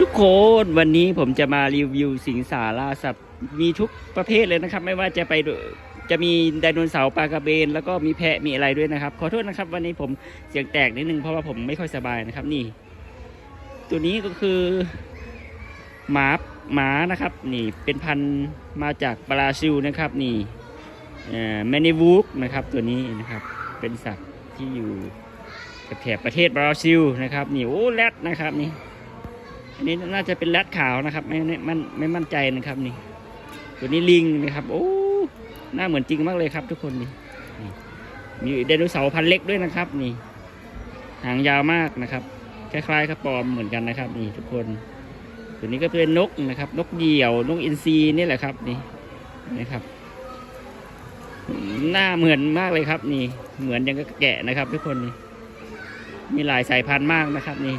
ทุกคนวันนี้ผมจะมารีวิวสิงสาราสัตว์มีทุกประเภทเลยนะครับ ไม่ว่าจะไปจะมีไดโนเสาร์ปลากระเบน แล้วก็มีแพะมีอะไรด้วยนะครับ ขอโทษนะครับ วันนี้ผมเสียงแตกนิดนึงเพราะว่าผมไม่ค่อยสบายนะครับนี่ ตัวนี้ก็คือหมาหมานะครับ นี่เป็นพันธุ์มาจากบราซิลนะครับ นี่แมนิวูกนะครับ ตัวนี้นะครับเป็นสัตว์ที่อยู่แถบประเทศบราซิลนะครับ นี่โอ้แรดนะครับนี่ อันนี้น่าจะเป็นแรดขาวนะครับ ไม่ไม่มันไม่มั่นใจนะครับนี่ ตัวนี้ลิงนะครับ โอ้หน้าเหมือนจริงมากเลยครับ ทุกคนนี่มีไดโนเสาร์พันเล็กด้วยนะครับ นี่ หางยาวมากนะครับ คล้ายๆกับปอมเหมือนกันนะครับ นี่ทุกคนตัวนี้ก็เป็นนกนะครับ นกเหยี่ยวนกอินทรีนี่แหละครับ นี่นะครับหน้าเหมือนมากเลยครับ นี่ เหมือนย่างกับแกะนะครับ ทุกคนนี่มีหลายสายพันธุ์มากนะครับ นี่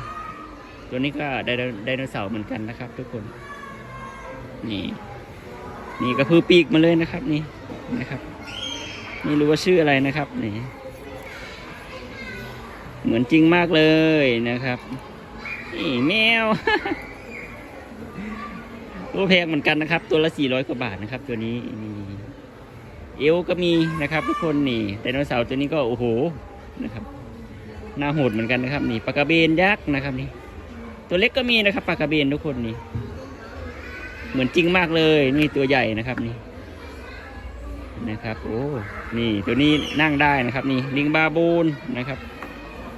ตัวนี้ก็ไดโนไดโนเสาร์เหมือนกันนะครับ ทุกคน นี่ นี่ก็คือปีกมาเลยนะครับนี่นะครับ ไม่รู้ว่าชื่ออะไรนะครับนี่เหมือนจริงมากเลยนะครับนี่แมวตัวแพงเหมือนกันนะครับ ตัวละสี่ร้อยกว่าบาทนะครับ ตัวนี้นี่เอวก็มีนะครับ ทุกคนนี่ไดโนเสาร์ตัวนี้ก็โอ้โหนะครับหน้าโหดเหมือนกันนะครับ นี่ปลากระเบนยักษ์นะครับนี่ ตัวเล็กก็มีนะครับปลากระเบนทุกคนนี่ เหมือนจริงมากเลยนี่ตัวใหญ่นะครับนี่นะครับ โอ้นี่ตัวนี้นั่งได้นะครับ นี่ลิงบาบูนนะครับ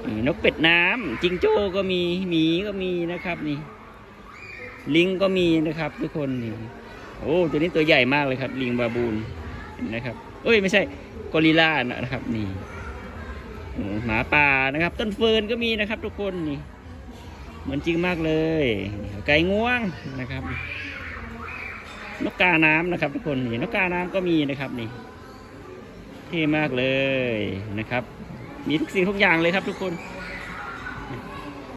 นี่นกเป็ดน้ำจิงโจ้ก็มีหมีก็มีนะครับนี่ ลิงก็มีนะครับ ทุกคนนี่โอ้ตัวนี้ตัวใหญ่มากเลยครับ ลิงบาบูนนะครับ เอ้ยไม่ใช่กอริลลานะครับ นี่หมาป่านะครับ ต้นเฟิร์นก็มีนะครับ ทุกคนนี่ เหมือนจริงมากเลย ไก่ง่วงนะครับ นกกาน้ำนะครับ ทุกคนนี่นกกาน้ำก็มีนะครับนี่เท่มากเลยนะครับ มีทุกสิ่งทุกอย่างเลยครับทุกคน